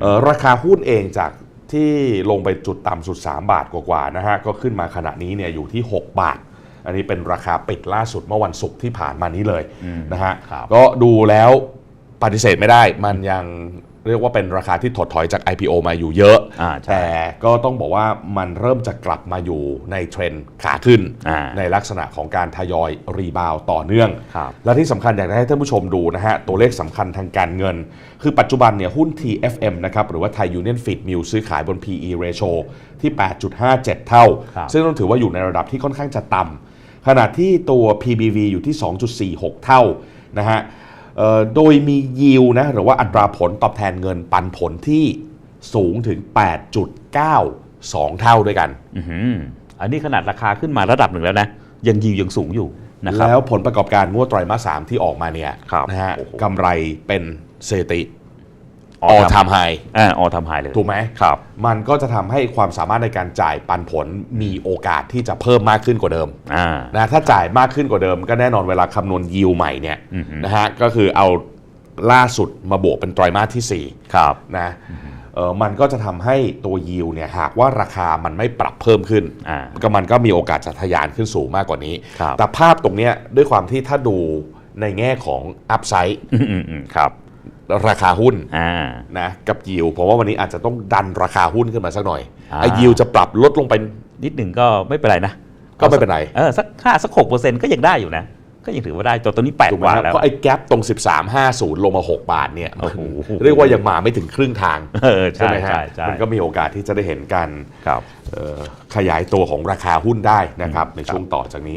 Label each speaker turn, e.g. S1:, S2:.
S1: เอ่อราคาหุ้นเองจากที่ลงไปจุดต่ำสุด 3 บาทกว่าๆนะฮะก็ขึ้นมาขณะนี้เนี่ยอยู่ที่ 6 บาท อันนี้เป็นราคาปิดล่าสุดเมื่อวันศุกร์ที่ผ่านมานี้เลยนะฮะ
S2: ครับ
S1: ก็ดูแล้วปฏิเสธไม่ได้มันยัง เรียกว่าเป็นราคาที่ถดถอยจาก IPO มาอยู่เยอะ
S2: อ่าใช่
S1: แต่ก็ต้องบอกว่ามันเริ่มจะกลับมาอยู่ในเทรนด์ขาขึ้น
S2: อ่า
S1: ในลักษณะของการทยอยรีบาวต่อเนื่อง
S2: ครับ
S1: และที่สำคัญอยากจะให้ท่านผู้ชมดูนะฮะ ตัวเลขสำคัญทางการเงิน คือปัจจุบันเนี่ยหุ้น TFM นะครับหรือว่า Thai Union Feed Mill ซื้อขายบน PE ratio ที่ 8.57 เท่า
S2: ครับ
S1: ซึ่งต้องถือว่าอยู่ในระดับที่ค่อนข้างจะต่ำขณะที่ตัว PBV อยู่ที่ 2.46 เท่านะฮะเอ่อ โดยมียิวนะหรือว่าอัตราผลตอบแทนเงินปันผลที่สูงถึง 8.92 เท่าด้วยกัน
S2: อื้อหืออันนี้ขนาดราคาขึ้นมาระดับหนึ่งแล้วนะ ยังยิวยังสูงอยู่นะครับ
S1: แล้วผลประกอบการงวดไตรมาสสามที่ออกมาเนี่ย
S2: ครับ
S1: นะฮะ
S2: โอ้โห
S1: กำไรเป็นส ถิติ
S2: all
S1: all time high
S2: อ่าออทำไฮเลย
S1: ถูกไหม
S2: ครับ
S1: มันก็จะทำให้ความสามารถในการจ่ายปันผลมีโอกาสที่จะเพิ่มมากขึ้นกว่าเดิม
S2: อ่า
S1: นะถ้าจ่ายมากขึ้นกว่าเดิม ก็แน่นอนเวลาคำนวณยิวใหม่เนี่ย
S2: อือฮึ
S1: นะฮะก็คือเอาล่าสุดมาบวกเป็นไตรมาสที่
S2: ครับ
S1: 4นะเออมันก็จะทำให้ตัวยิวเนี่ยหากว่าราคามันไม่ปรับเพิ่มขึ้น
S2: อ่า
S1: ก็มันก็มีโอกาสจะทะยานขึ้นสูงมากกว่านี้
S2: ครับ
S1: แต่ภาพตรงเนี้ยด้วยความที่ถ้าดูในแง่ของอัพไซด์
S2: อืมอืมอืมครับ
S1: ราคาหุ้น
S2: อ่า
S1: นะกับยิวผมว่าวันนี้อาจจะต้องดันราคาหุ้นขึ้นมาสักหน่อย
S2: อ่า
S1: ไอ้ยิวจะปรับลดลงไป
S2: นิดหนึ่งก็ไม่เป็นไรนะ
S1: ก็ไม่เป็นไร
S2: เออสักห้าสักหกเปอร์เซ็นต์ก็ยังได้อยู่นะ ก็ยังถือว่าได้ตัวตัวนี้แปด
S1: ถูก
S2: ก
S1: ไหม
S2: ว่า
S1: ครับ
S2: แล้ว
S1: เพราะไอ้แกลบตรง 1350 ลงมา 6 บาทเนี่ย
S2: โอ้โห
S1: เรียกว่ายังมาไม่ถึงครึ่งทาง
S2: เออ
S1: ใช่
S2: ใช่
S1: ไหมฮะ
S2: ใช่ใช่
S1: มันก็มีโอกาสที่จะได้เห็นการ
S2: ครับ
S1: เอ่อขยายตัวของราคาหุ้นได้นะครับในช่วงต่อจากนี้